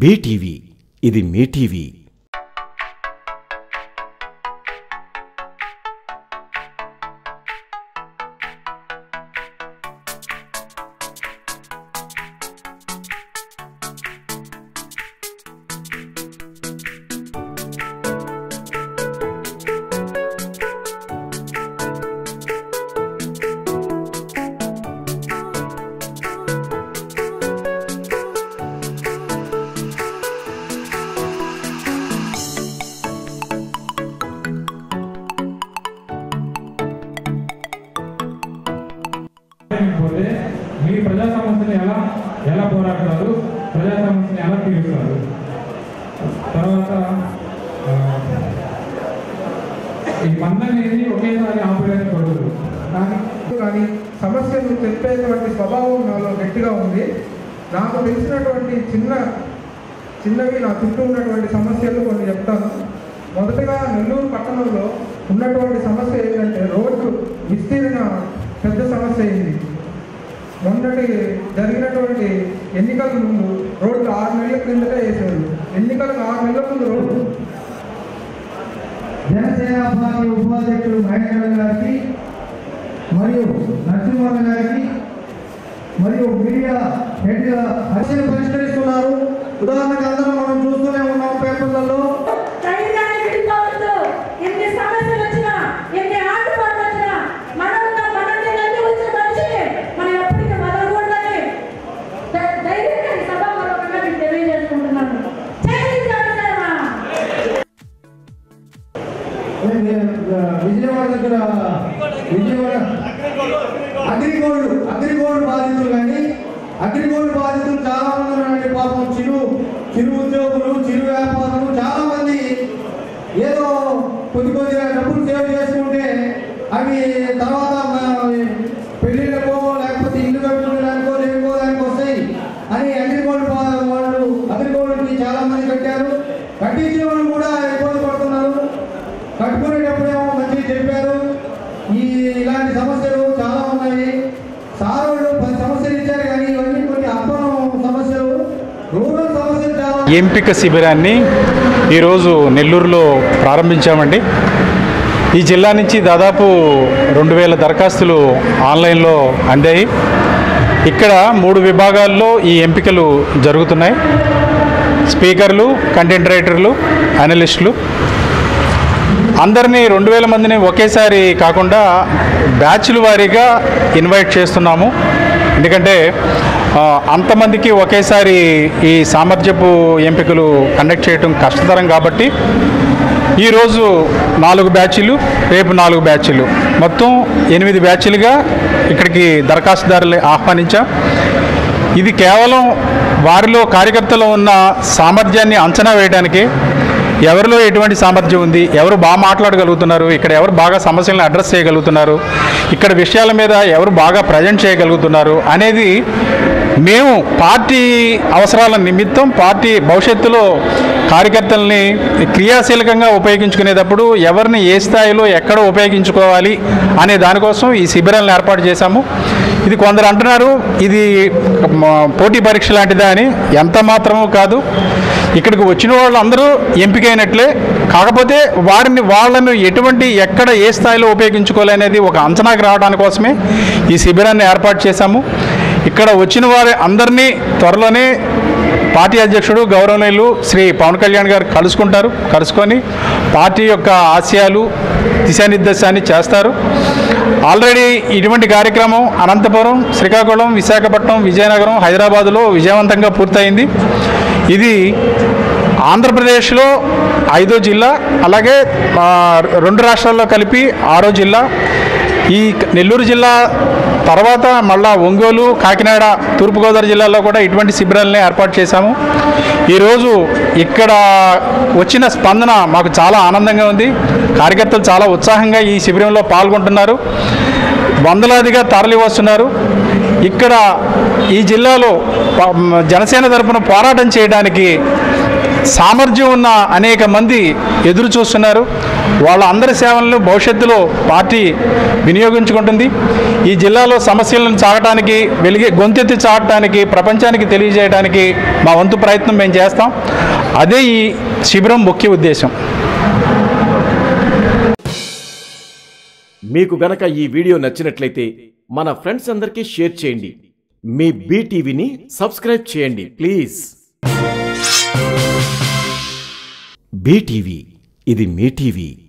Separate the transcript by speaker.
Speaker 1: BTV ఇది మీ TV.
Speaker 2: పోతే మీ ప్రజా సమస్యలు ఎలా ఎలా పోరాడతారు ప్రజా సమస్యలు ఎలా తీరుస్తారు? తర్వాత ఈ మంద అనేది ఒకేసారి ఆపడానికి కొడుకు
Speaker 3: దానికి కానీ సమస్యలు చెప్పేటువంటి స్వభావం నాలో గట్టిగా ఉంది. నాకు తెలిసినటువంటి చిన్న చిన్నవి నా చుట్టూ ఉన్నటువంటి సమస్యలు కొన్ని చెప్తాను. మొదటగా నెల్లూరు పట్టణంలో ఉన్నటువంటి సమస్య ఏంటంటే రోడ్డు విస్తీర్ణ పెద్ద సమస్య అయింది. మొన్నటి జరిగినటువంటి ఎన్నికల ముందు రోడ్లు ఆరు నెలల క్రిందటే వేశారు. ఎన్నికలకు ఆరు నెలల ముందు రోడ్లు.
Speaker 4: జనసేన పార్టీ ఉపాధ్యక్షుడు మహేంద్ర గారికి మరియు నరసింహన్ గారికి మరియు మీడియా హెడ్ హర్షని పరిష్కరిస్తున్నారు. ఉదాహరణకు అందరం విజయవాడ అగ్రిగోల్డ్ అగ్రిగోల్డ్ బాధితులు కానీ అగ్రిగోల్డ్ బాధితులు చాలా మంది ఉన్నారండి పాపం. చిరు చిరు ఉద్యోగులు చిరు వ్యాపారులు చాలా మంది ఏదో కొద్ది కొద్దిగా డబ్బులు సేవ్ చేసుకుంటే అవి తర్వాత పెళ్ళిళ్ళకో లేకపోతే ఇల్లు కట్టుకోవడానికో లేకపోవడానికి వస్తాయి. అని అగ్రిగోల్డ్ వాళ్ళు అగ్రిగోల్డ్కి చాలా మంది కట్టారు. కట్టించిన వాళ్ళు కూడా ఇబ్బంది పడుతున్నారు కట్టుకునేటప్పుడేమో మంచిగా చెప్పారు ఈ ఇలాంటి సమస్యలు చాలా ఉన్నాయి సార్ వాళ్ళు పది సమస్యలు ఇచ్చారు కానీ ఇవన్నీ కొన్ని అప్పనం సమస్యలు రూరల్ సమస్యలు చాలా
Speaker 5: ఎంపిక శిబిరాన్ని ఈరోజు నెల్లూరులో ప్రారంభించామండి. ఈ జిల్లా నుంచి దాదాపు రెండు వేల దరఖాస్తులు ఆన్లైన్లో అందాయి. ఇక్కడ మూడు విభాగాల్లో ఈ ఎంపికలు జరుగుతున్నాయి. స్పీకర్లు కంటెంట్ రైటర్లు అనలిస్టులు. అందరినీ రెండు వేల మందిని ఒకేసారి కాకుండా బ్యాచ్ల వారీగా ఇన్వైట్ చేస్తున్నాము. ఎందుకంటే అంతమందికి ఒకేసారి ఈ సామర్థ్యపు ఎంపికలు కండక్ట్ చేయడం కష్టతరం కాబట్టి ఈరోజు నాలుగు బ్యాచ్లు రేపు నాలుగు బ్యాచ్లు. మొత్తం ఎనిమిది బ్యాచ్లుగా ఇక్కడికి దరఖాస్తుదారులు ఆహ్వానించాం. ఇది కేవలం వారిలో కార్యకర్తలో ఉన్న సామర్థ్యాన్ని అంచనా వేయడానికి ఎవరిలో ఎటువంటి సామర్థ్యం ఉంది? ఎవరు బాగా మాట్లాడగలుగుతున్నారు? ఇక్కడ ఎవరు బాగా సమస్యలను అడ్రస్ చేయగలుగుతున్నారు? ఇక్కడ విషయాల మీద ఎవరు బాగా ప్రజెంట్ చేయగలుగుతున్నారు? అనేది మేము పార్టీ అవసరాల నిమిత్తం పార్టీ భవిష్యత్తులో కార్యకర్తల్ని క్రియాశీలకంగా ఉపయోగించుకునేటప్పుడు ఎవరిని ఏ స్థాయిలో ఎక్కడ ఉపయోగించుకోవాలి అనే దానికోసం ఈ శిబిరాలను ఏర్పాటు చేశాము. ఇది కొందరు అంటున్నారు ఇది పోటీ పరీక్ష లాంటిదా అని. ఎంత మాత్రమూ కాదు. ఇక్కడికి వచ్చిన వాళ్ళందరూ ఎంపికైనట్లే. కాకపోతే వారిని వాళ్ళను ఎటువంటి ఎక్కడ ఏ స్థాయిలో ఉపయోగించుకోవాలనేది ఒక అంచనాకి రావడానికి కోసమే ఈ శిబిరాన్ని ఏర్పాటు చేశాము. ఇక్కడ వచ్చిన వారి అందరినీ త్వరలోనే పార్టీ అధ్యక్షుడు గౌరవనీయులు శ్రీ పవన్ కళ్యాణ్ గారు కలుసుకుంటారు. కలుసుకొని పార్టీ యొక్క ఆశయాలు దిశానిర్దేశాన్ని చేస్తారు. ఆల్రెడీ ఇటువంటి కార్యక్రమం అనంతపురం శ్రీకాకుళం విశాఖపట్నం విజయనగరం హైదరాబాదులో విజయవంతంగా పూర్తయింది. ఇది ఆంధ్రప్రదేశ్లో ఐదో జిల్లా అలాగే రెండు రాష్ట్రాల్లో కలిపి ఆరో జిల్లా. ఈ నెల్లూరు జిల్లా తర్వాత మళ్ళా ఒంగోలు కాకినాడ తూర్పుగోదావరి జిల్లాలో కూడా ఇటువంటి శిబిరాలని ఏర్పాటు చేశాము. ఈరోజు ఇక్కడ వచ్చిన స్పందన మాకు చాలా ఆనందంగా ఉంది. కార్యకర్తలు చాలా ఉత్సాహంగా ఈ శిబిరంలో పాల్గొంటున్నారు. వందలాదిగా తరలి వస్తున్నారు ఇక్కడ ఈ జిల్లాలో జనసేన తరఫున పోరాటం చేయడానికి సామర్థ్యం ఉన్న అనేక మంది ఎదురు చూస్తున్నారు. వాళ్ళ అందరి సేవలను భవిష్యత్తులో పార్టీ వినియోగించుకుంటుంది. ఈ జిల్లాలో సమస్యలను చాగటానికి వెలిగే గొంతెత్తి చాటడానికి ప్రపంచానికి తెలియజేయడానికి మా వంతు ప్రయత్నం మేము చేస్తాం. అదే ఈ శిబిరం ముఖ్య ఉద్దేశం.
Speaker 1: మీకు గనక ఈ వీడియో నచ్చినట్లయితే మన ఫ్రెండ్స్ అందరికీ షేర్ చేయండి. మీ బీటీవీని సబ్స్క్రైబ్ చేయండి ప్లీజ్. బీటీవీ ఇది మీ టీవీ.